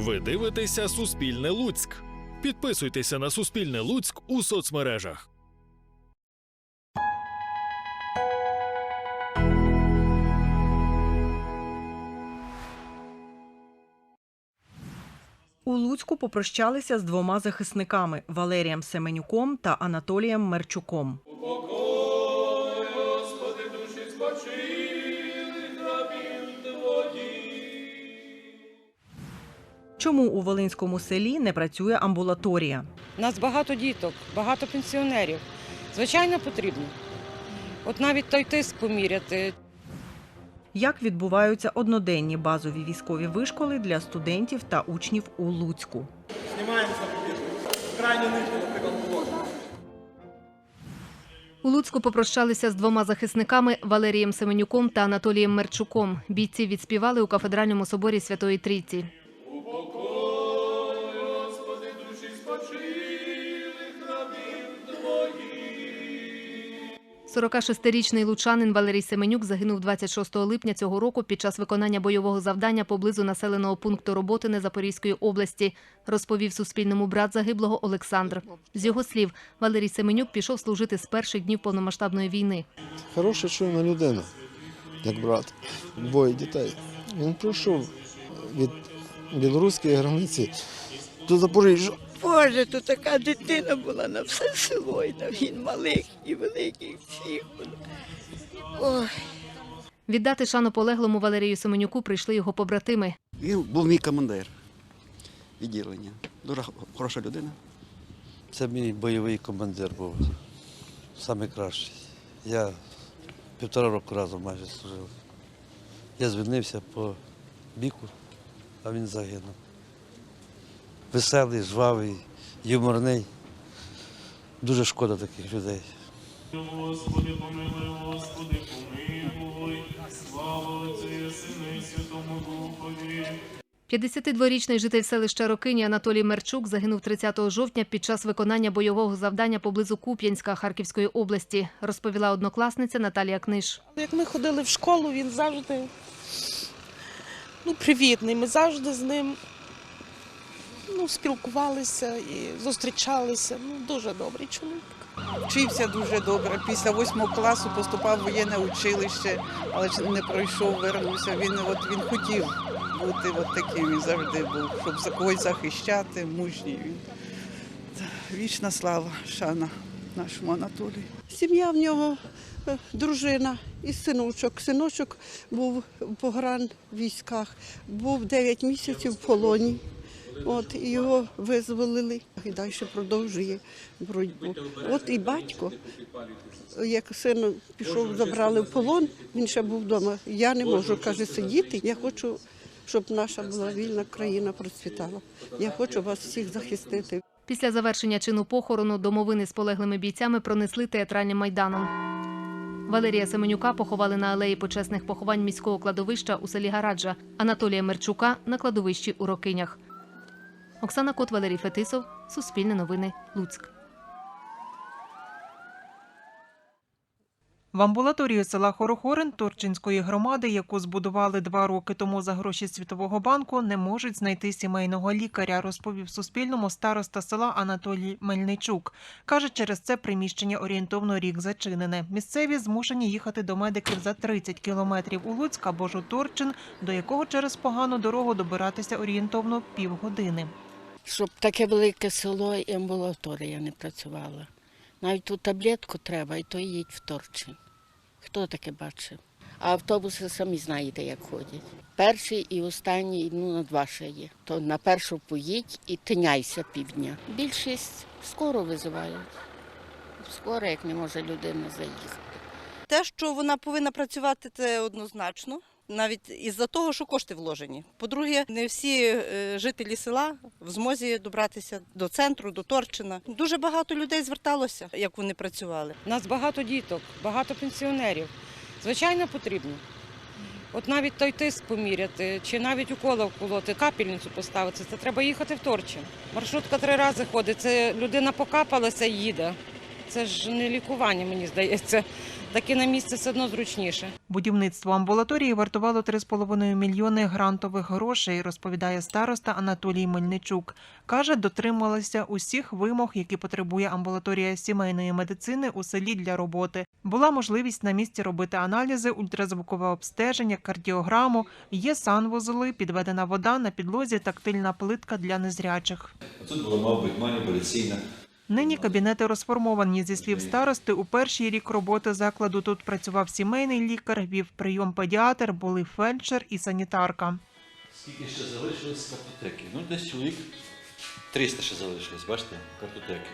Ви дивитеся Суспільне Луцьк. Підписуйтеся на Суспільне Луцьк у соцмережах. У Луцьку попрощалися з двома захисниками Валерієм Семенюком та Анатолієм Мерчуком. Чому у Волинському селі не працює амбулаторія? У нас багато діток, багато пенсіонерів. Звичайно, потрібно. От навіть той тиск поміряти. Як відбуваються одноденні базові військові вишколи для студентів та учнів у Луцьку? У Луцьку попрощалися з двома захисниками Валерієм Семенюком та Анатолієм Мерчуком. Бійці відспівали у кафедральному соборі Святої Трійці. 46-річний лучанин Валерій Семенюк загинув 26 липня цього року під час виконання бойового завдання поблизу населеного пункту Роботине Запорізької області, розповів Суспільному брат загиблого Олександр. З його слів, Валерій Семенюк пішов служити з перших днів повномасштабної війни. Хороша чуйна людина, як брат, двоє дітей. Він пройшов від білоруської границі до Запоріжжя. Боже, то така дитина була на все село, і на він малих і великих всіх. Ой. Віддати шану полеглому Валерію Семенюку прийшли його побратими. Він був мій командир відділення. Дуже хороша людина. Це мій бойовий командир був. Найкращий. Я півтора року разом майже служив. Я звільнився по біку, а він загинув. Веселий, жвавий, юморний. Дуже шкода таких людей. Господи, помилуй, Господи, помилуй, слава Отцю Сину і Святому Духові. 52-річний житель селища Рокині Анатолій Мерчук загинув 30 жовтня під час виконання бойового завдання поблизу Куп'янська Харківської області, розповіла однокласниця Наталія Книж. Як ми ходили в школу, він завжди ну, привітний. Ми завжди з ним ну, спілкувалися і зустрічалися. Ну, дуже добрий чоловік. Вчився дуже добре. Після восьмого класу поступав в воєнне училище, але не пройшов, вернувся. Він от він хотів бути от таким. Він завжди був, щоб за когось захищати, мужній він. Вічна слава, шана нашому Анатолію. Сім'я в нього, е, дружина і синочок. Синочок був в погран військах, був 9 місяців в полоні. От і його визволили і далі продовжує боротьбу. От і батько, як син пішов, забрали в полон, він ще був вдома. Я не можу, каже, сидіти. Я хочу, щоб наша була вільна країна процвітала. Я хочу вас всіх захистити. Після завершення чину похорону домовини з полеглими бійцями пронесли театральним майданом. Валерія Семенюка поховали на алеї почесних поховань міського кладовища у селі Гараджа, Анатолія Мерчука на кладовищі у Рокинях. Оксана Кот, Валерій Фетисов, Суспільне новини, Луцьк. В амбулаторію села Хорохорин Торчинської громади, яку збудували два роки тому за гроші Світового банку, не можуть знайти сімейного лікаря, розповів Суспільному староста села Анатолій Мельничук. Каже, через це приміщення орієнтовно рік зачинене. Місцеві змушені їхати до медиків за 30 кілометрів у Луцьк або ж у Торчин, до якого через погану дорогу добиратися орієнтовно півгодини. Щоб таке велике село і амбулаторія не працювала. Навіть ту таблетку треба, і то їдь в Торчин. Хто таке бачив? А автобуси самі знаєте, як ходять. Перший і останній, ну на два ще є. То на першу поїдь і тиняйся півдня. Більшість скоро визивають. Скоро, як не може людина заїхати. Те, що вона повинна працювати, це однозначно. Навіть із-за того, що кошти вложені. По-друге, не всі е, жителі села в змозі добратися до центру, до Торчина. Дуже багато людей зверталося, як вони працювали. У нас багато діток, багато пенсіонерів. Звичайно, потрібно. От навіть той тиск поміряти, чи навіть укола вколоти, капельницю поставити, це треба їхати в Торчин. Маршрутка три рази ходить, це людина покапалася і їде. Це ж не лікування, мені здається. Так і на місці все одно зручніше. Будівництво амбулаторії вартувало 3,5 мільйони грантових грошей, розповідає староста Анатолій Мельничук. Каже, дотрималася усіх вимог, які потребує амбулаторія сімейної медицини у селі для роботи. Була можливість на місці робити аналізи, ультразвукове обстеження, кардіограму. Є санвузоли, підведена вода на підлозі, тактильна плитка для незрячих. Тут була, мабуть, маніпуляційна. Нині кабінети розформовані. Зі слів старости, у перший рік роботи закладу тут працював сімейний лікар, вів прийом педіатр, були фельдшер і санітарка. Скільки ще залишилось картотеки? Ну, десь чоловік 300 ще залишилось, бачите, картотеки.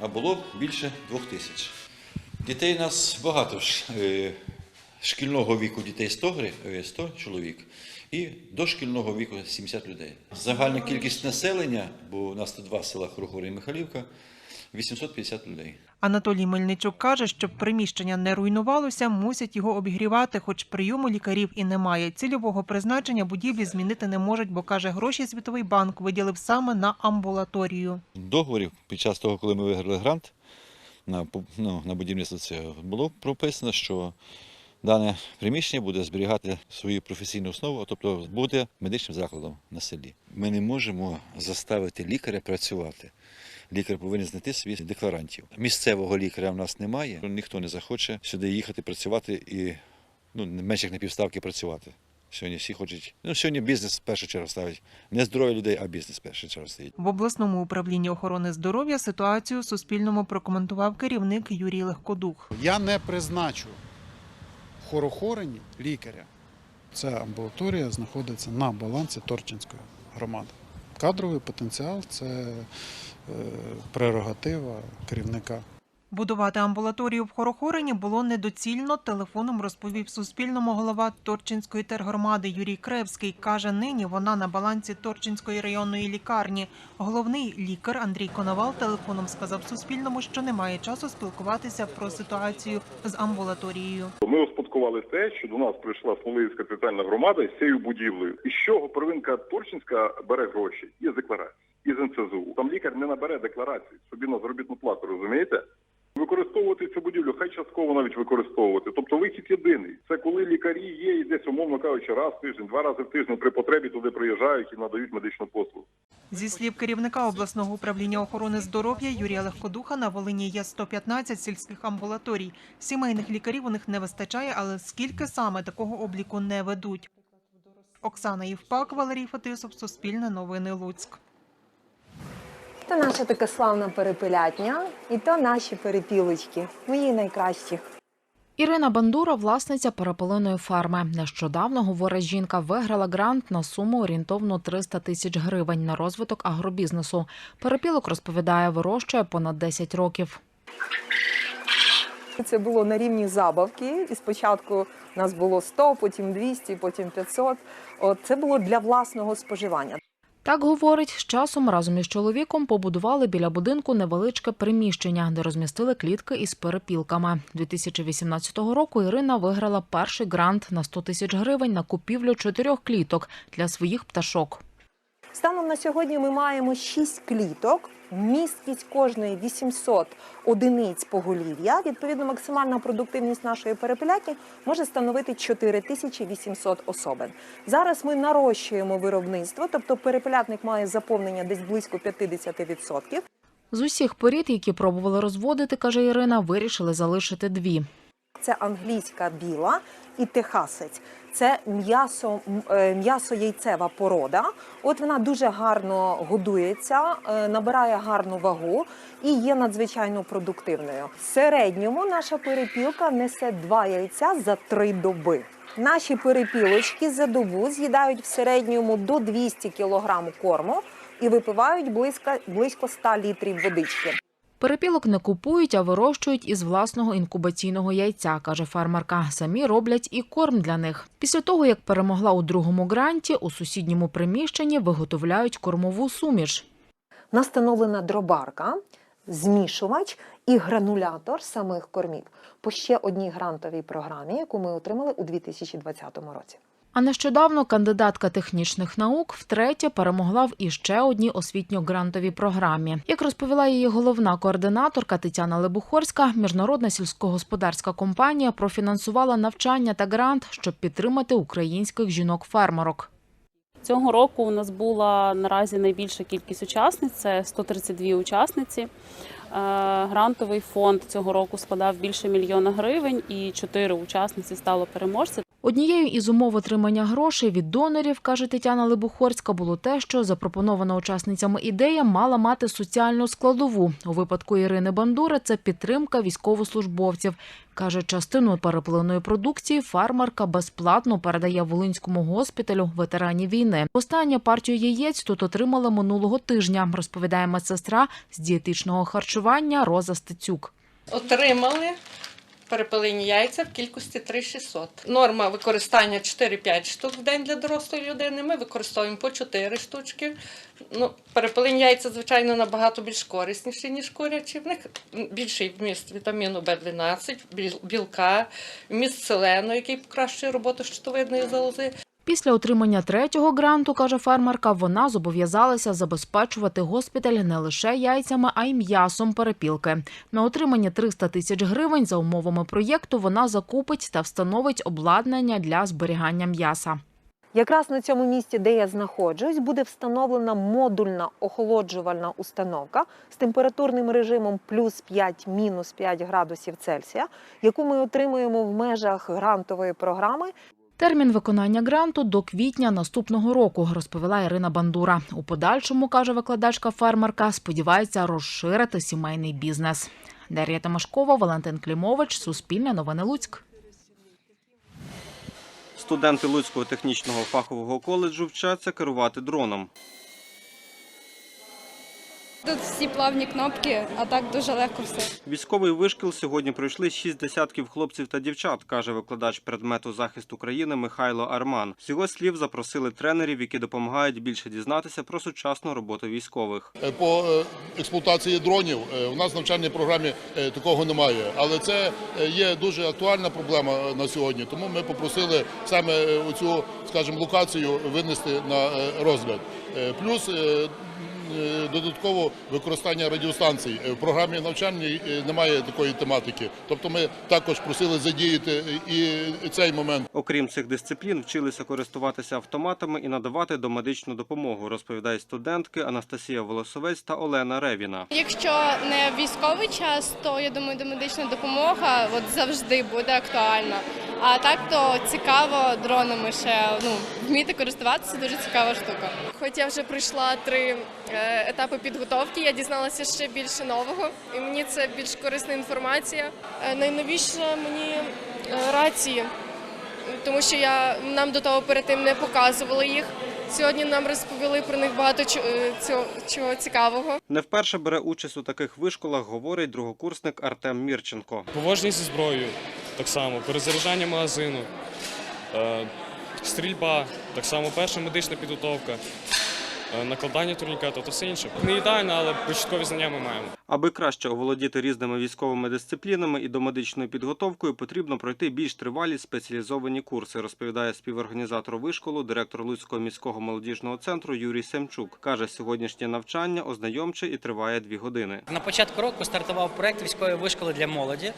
А було більше двох тисяч. Дітей у нас багато е, Шкільного віку дітей 100, гри- е, 100 чоловік і дошкільного віку 70 людей. Загальна кількість населення, бо у нас тут два села Хорохори і Михайлівка, 850 людей. Анатолій Мельничук каже, щоб приміщення не руйнувалося, мусять його обігрівати, хоч прийому лікарів і немає. Цільового призначення будівлі змінити не можуть, бо каже, гроші Світовий банк виділив саме на амбулаторію. В договорі під час того, коли ми виграли грант на, ну, на будівництво цього, було прописано, що дане приміщення буде зберігати свою професійну основу, тобто буде медичним закладом на селі. Ми не можемо заставити лікаря працювати. Лікар повинен знайти собі декларантів. Місцевого лікаря в нас немає. Ніхто не захоче сюди їхати працювати і ну, не менше як на півставки працювати. Сьогодні всі хочуть. Ну, сьогодні бізнес в першу чергу ставить. Не здоров'я людей, а бізнес в першу чергу стоїть. В обласному управлінні охорони здоров'я ситуацію Суспільному прокоментував керівник Юрій Легкодух. Я не призначу в Хорохорині лікаря. Ця амбулаторія знаходиться на балансі Торчинської громади. Кадровий потенціал це е, прерогатива керівника. Будувати амбулаторію в Хорохорині було недоцільно. Телефоном розповів Суспільному голова Торчинської тергромади Юрій Кревський. Каже, нині вона на балансі Торчинської районної лікарні. Головний лікар Андрій Коновал телефоном сказав Суспільному, що немає часу спілкуватися про ситуацію з амбулаторією. Ми успадкували те, що до нас прийшла Смолинська територіальна громада з цією будівлею. І з чого первинка Турчинська бере гроші із декларації, із НСЗУ. Там лікар не набере декларації собі на заробітну плату, розумієте? Використовувати цю будівлю, хай частково навіть використовувати. Тобто вихід єдиний. Це коли лікарі є і десь, умовно кажучи, раз в тиждень, два рази в тиждень при потребі туди приїжджають і надають медичну послугу. Зі слів керівника обласного управління охорони здоров'я Юрія Легкодуха на Волині є 115 сільських амбулаторій. Сімейних лікарів у них не вистачає, але скільки саме такого обліку не ведуть. Оксана Євпак, Валерій Фетисов, Суспільне новини Луцьк. То наша така славна перепелятня, і то наші перепілочки, мої найкращі. Ірина Бандура, власниця перепелиної ферми. Нещодавно, говорить жінка, виграла грант на суму орієнтовно 300 тисяч гривень на розвиток агробізнесу. Перепілок розповідає, вирощує понад 10 років. Це було на рівні забавки. І спочатку нас було 100, потім 200, потім 500. От це було для власного споживання. Так говорить, з часом разом із чоловіком побудували біля будинку невеличке приміщення, де розмістили клітки із перепілками. 2018 року Ірина виграла перший грант на 100 тисяч гривень на купівлю чотирьох кліток для своїх пташок. Станом на сьогодні ми маємо шість кліток. Місткість кожної 800 одиниць поголів'я. Відповідно, максимальна продуктивність нашої перепелятні може становити 4800 особин. Зараз ми нарощуємо виробництво, тобто перепелятник має заповнення десь близько 50%. З усіх порід, які пробували розводити, каже Ірина, вирішили залишити дві. Це англійська біла і техасець. Це м'ясо, е, м'ясо-яйцева порода. От вона дуже гарно годується, е, набирає гарну вагу і є надзвичайно продуктивною. В середньому наша перепілка несе два яйця за три доби. Наші перепілочки за добу з'їдають в середньому до 200 кг корму і випивають близько, близько 100 літрів водички. Перепілок не купують, а вирощують із власного інкубаційного яйця, каже фермерка. Самі роблять і корм для них. Після того, як перемогла у другому гранті, у сусідньому приміщенні виготовляють кормову суміш. Настановлена дробарка, змішувач і гранулятор самих кормів по ще одній грантовій програмі, яку ми отримали у 2020 році. А нещодавно кандидатка технічних наук втретє перемогла в іще одній освітньо-грантовій програмі. Як розповіла її головна координаторка Тетяна Лебухорська, міжнародна сільськогосподарська компанія профінансувала навчання та грант, щоб підтримати українських жінок-фермерок. Цього року у нас була наразі найбільша кількість учасниць це 132 учасниці. Е, Грантовий фонд цього року складав більше мільйона гривень, і чотири учасниці стало переможців. Однією із умов отримання грошей від донорів, каже Тетяна Лебухорська, було те, що запропонована учасницями ідея мала мати соціальну складову. У випадку Ірини Бандури це підтримка військовослужбовців. Каже, частину перепливної продукції фармерка безплатно передає Волинському госпіталю ветеранів війни. Останню партію яєць тут отримала минулого тижня, розповідає медсестра з дієтичного харчування Роза Стецюк. Отримали перепелині яйця в кількості 3600. Норма використання 4-5 штук в день для дорослої людини. Ми використовуємо по 4 штучки. Ну, перепелині яйця, звичайно, набагато більш корисніші, ніж курячі. В них більший вміст вітаміну В12, біл- білка, вміст селену, який покращує роботу щитовидної залози. Після отримання третього гранту, каже фермерка, вона зобов'язалася забезпечувати госпіталь не лише яйцями, а й м'ясом перепілки. На отримання 300 тисяч гривень за умовами проєкту вона закупить та встановить обладнання для зберігання м'яса. Якраз на цьому місці, де я знаходжусь, буде встановлена модульна охолоджувальна установка з температурним режимом плюс 5, мінус 5 градусів Цельсія, яку ми отримуємо в межах грантової програми Термін виконання гранту до квітня наступного року, розповіла Ірина Бандура. У подальшому, каже викладачка фермерка, сподівається розширити сімейний бізнес. Дар'я Тимошкова, Валентин Клімович, Суспільне новини Луцьк. Студенти Луцького технічного фахового коледжу вчаться керувати дроном. Тут всі плавні кнопки, а так дуже легко все. Військовий вишкіл сьогодні пройшли шість десятків хлопців та дівчат, каже викладач предмету захист України Михайло Арман. З його слів запросили тренерів, які допомагають більше дізнатися про сучасну роботу військових. Е, По е, експлуатації дронів е, у нас в навчальній програмі такого немає, але це є дуже актуальна проблема на сьогодні. Тому ми попросили саме цю, скажімо, локацію винести на розгляд. Плюс додатково використання радіостанцій Е, в програмі навчальній е, немає такої тематики. Тобто ми також просили задіяти і цей момент. Окрім цих дисциплін, вчилися користуватися автоматами і надавати домедичну допомогу, розповідають студентки Анастасія Волосовець та Олена Ревіна. Якщо не військовий час, то я думаю, домедична допомога от завжди буде актуальна. А так то цікаво дронами ще ну вміти користуватися дуже цікава штука. Хоч я вже пройшла три е, етапи підготовки, я дізналася ще більше нового, і мені це більш корисна інформація. Е, Найновіше мені е, рації, тому що я нам до того перед тим не показували їх. Сьогодні нам розповіли про них багато цього чого цікавого. Не вперше бере участь у таких вишколах, говорить другокурсник Артем Мірченко. Поводження зі зброєю так само, перезаряджання магазину, е, стрільба, так само перша медична підготовка, накладання турнікету та все інше. Не ідеально, але початкові знання ми маємо. Аби краще оволодіти різними військовими дисциплінами і домедичною підготовкою, потрібно пройти більш тривалі спеціалізовані курси, розповідає співорганізатор вишколу, директор Луцького міського молодіжного центру Юрій Семчук. Каже, сьогоднішнє навчання ознайомче і триває дві години. На початку року стартував проект військової вишколи для молоді.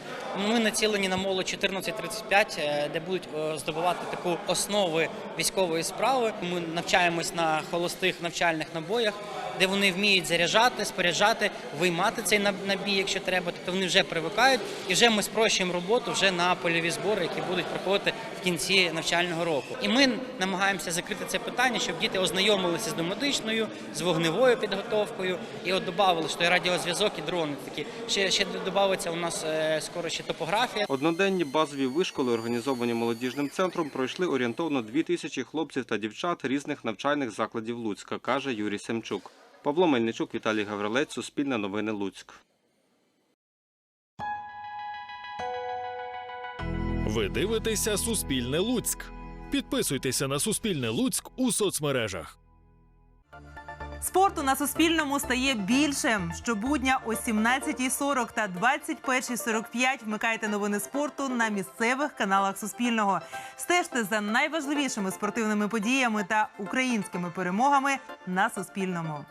Ми націлені на молодь 14-35, е, де будуть е, здобувати таку основи військової справи. Ми навчаємось на холостих навчальних набоях, де вони вміють заряджати, споряджати, виймати цей наб- набій, якщо треба. Тобто вони вже привикають, і вже ми спрощуємо роботу вже на польові збори, які будуть проходити в кінці навчального року. І ми намагаємося закрити це питання, щоб діти ознайомилися з домедичною, з вогневою підготовкою. І от додали, що і радіозв'язок, і дрони такі. Ще ще додається у нас е, скоро ще топографія. Одноденні базові вишколи, організовані молодіжним центром, пройшли орієнтовно дві тисячі хлопців та дівчат різних навчальних закладів Луцька, каже Юрій Семчук. Павло Мельничук, Віталій Гаврилець, Суспільне новини Луцьк. Ви дивитеся Суспільне Луцьк. Підписуйтеся на Суспільне Луцьк у соцмережах. Спорту на Суспільному стає більше. Щобудня о 17.40 та 21.45 вмикайте новини спорту на місцевих каналах Суспільного. Стежте за найважливішими спортивними подіями та українськими перемогами на Суспільному.